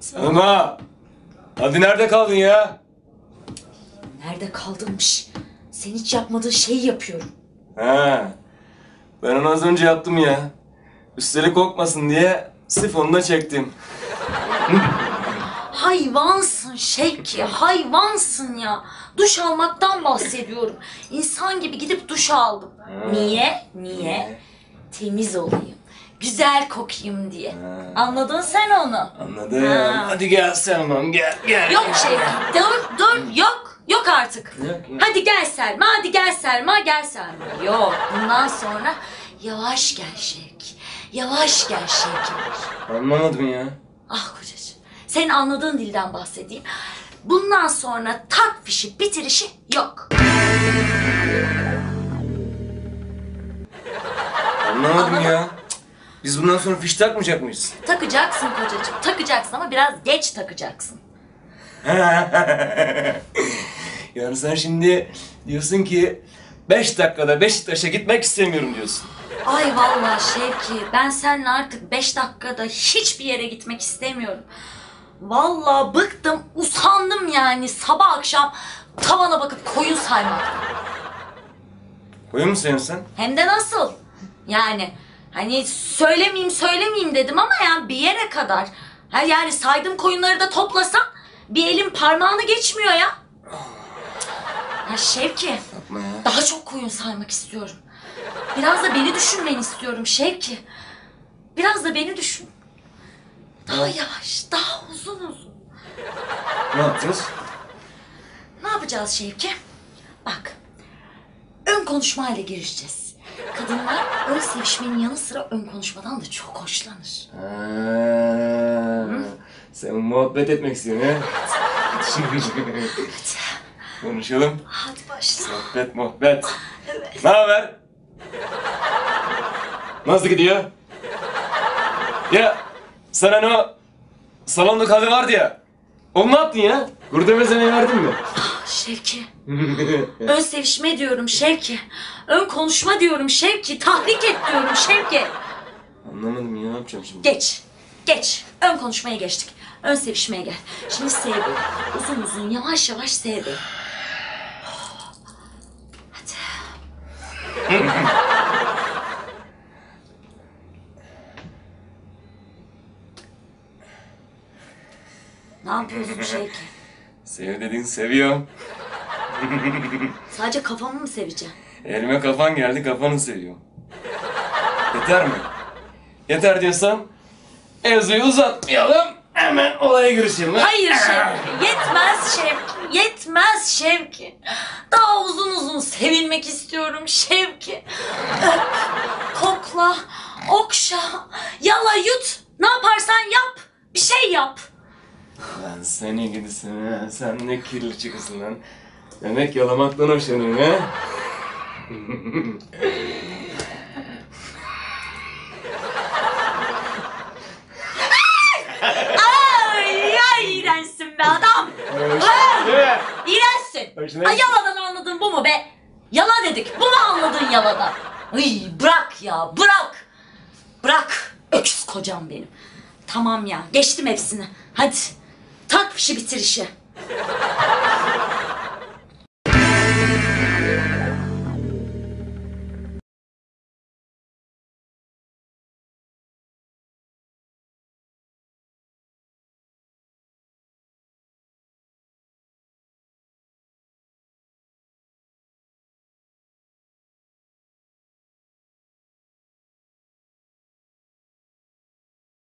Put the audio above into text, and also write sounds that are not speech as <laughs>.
Selma! Hadi nerede kaldın ya? Nerede kaldınmış? Sen hiç yapmadığın şeyi yapıyorum. He. Ben onu az önce yaptım ya. Üstelik kokmasın diye sifonunu çektim. Hayvansın Şevki, hayvansın ya. Duş almaktan bahsediyorum. İnsan gibi gidip duş aldım. Niye? Niye? Temiz olayım. Güzel kokayım diye. Anladın sen onu. Anladım. Ha. Hadi gel Selma'm gel gel. Yok Şevki, dur dur yok. Yok artık. Yok, yok. Hadi gel Selma, hadi gel Selma, gel Selma. Yok, bundan sonra yavaş gel Şevki. Yavaş gel Şevki. Anlamadım ya. Ah kocacığım, senin anladığın dilden bahsedeyim. Bundan sonra tak fişi bitirişi yok. Anlamadım ya. Biz bundan sonra fiş takmayacak mıyız? Takacaksın kocacığım, takacaksın ama biraz geç takacaksın. <laughs> Yani sen şimdi diyorsun ki 5 dakikada Beşiktaş'a gitmek istemiyorum diyorsun. Ay vallahi Şevki, ben seninle artık beş dakikada hiçbir yere gitmek istemiyorum. Vallahi bıktım, usandım yani sabah akşam tavana bakıp koyun saymaktan. Koyun mu seviyorsun sen? Hem de nasıl? Yani hani söylemeyeyim söylemeyeyim dedim ama yani bir yere kadar. Ha yani saydım koyunları da toplasam bir elin parmağını geçmiyor ya. Ya Şevki Yapma ya. daha çok koyun saymak istiyorum. Biraz da beni düşünmeni istiyorum Şevki. Biraz da beni düşün. Daha yavaş, daha uzun uzun. Ne yapacağız? Ne yapacağız Şevki? Bak, ön konuşmayla girişeceğiz. Kadınlar ön sevişmenin yanı sıra ön konuşmadan da çok hoşlanır. Ha, sen muhabbet etmek istiyorsun ha? Konuşalım. Hadi başla. Muhabbet muhabbet. Evet. Ne haber? Nasıl gidiyor? Ya sen hani o salonda kadın vardı ya. Onu ne yaptın ya? Kuru demesine verdin mi? Şevki, ön sevişme diyorum Şevki. Ön konuşma diyorum Şevki. Tahrik et diyorum Şevki. Anlamadım ya ne yapacağım şimdi? Geç, geç. Ön konuşmaya geçtik. Ön sevişmeye gel. Şimdi sevdi. Uzun uzun, yavaş yavaş sevdi. Hadi. Ne yapıyorsun Şevki? <laughs> Sev dedin seviyorum. <laughs> Sadece kafamı mı seveceksin? Elime kafan geldi kafanı seviyorum. Yeter mi? Yeter diyorsam mevzuyu uzatmayalım. Hemen olaya girişelim. ha? Hayır Şevki, yetmez Şevki, yetmez Şevki. Daha uzun uzun sevilmek istiyorum Şevki. Öp, kokla, okşa, yala yut. Ne yaparsan yap, bir şey yap. Lan seni gidisin ha. Sen ne kirli çıkısın lan. Demek yalamaktan hoşlanıyorsun ha? Ay, ay iğrençsin be adam. Ay, iğrençsin. Hoşuna Ay yaladan anladın bu mu be? Yala dedik, bu mu anladın yaladan? Ay bırak ya, bırak. Bırak, öküz kocam benim. Tamam ya, geçtim hepsini. Hadi, fişi bitir işi.